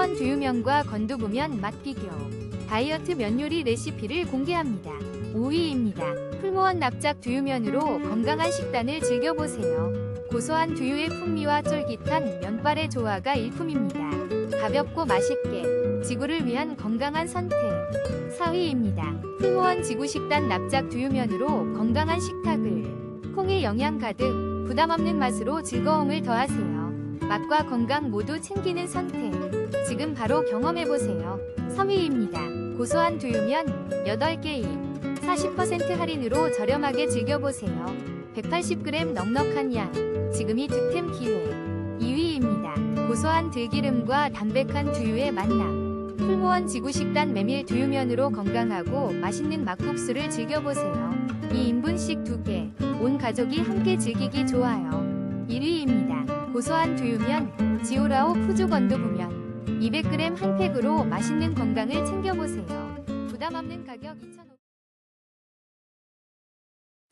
풀무원 두유면과 건두부면 맛 비교. 다이어트 면 요리 레시피를 공개합니다. 5위입니다. 풀무원 납작 두유면으로 건강한 식단을 즐겨보세요. 고소한 두유의 풍미와 쫄깃한 면발의 조화가 일품입니다. 가볍고 맛있게 지구를 위한 건강한 선택. 4위입니다. 풀무원 지구 식단 납작 두유면으로 건강한 식탁을 콩의 영양 가득 부담 없는 맛으로 즐거움을 더하세요. 맛과 건강 모두 챙기는 선택. 지금 바로 경험해보세요. 3위입니다. 고소한 두유면 8개입. 40% 할인으로 저렴하게 즐겨보세요. 180g 넉넉한 양. 지금이 득템 기회. 2위입니다. 고소한 들기름과 담백한 두유의 만남. 풀무원 지구식단 메밀 두유면으로 건강하고 맛있는 막국수를 즐겨보세요. 2인분씩 2개. 온 가족이 함께 즐기기 좋아요. 1위입니다. 고소한 두유면 지오라오 푸주 건두부면 200g 한 팩으로 맛있는 건강을 챙겨보세요. 부담 없는 가격 2,500원.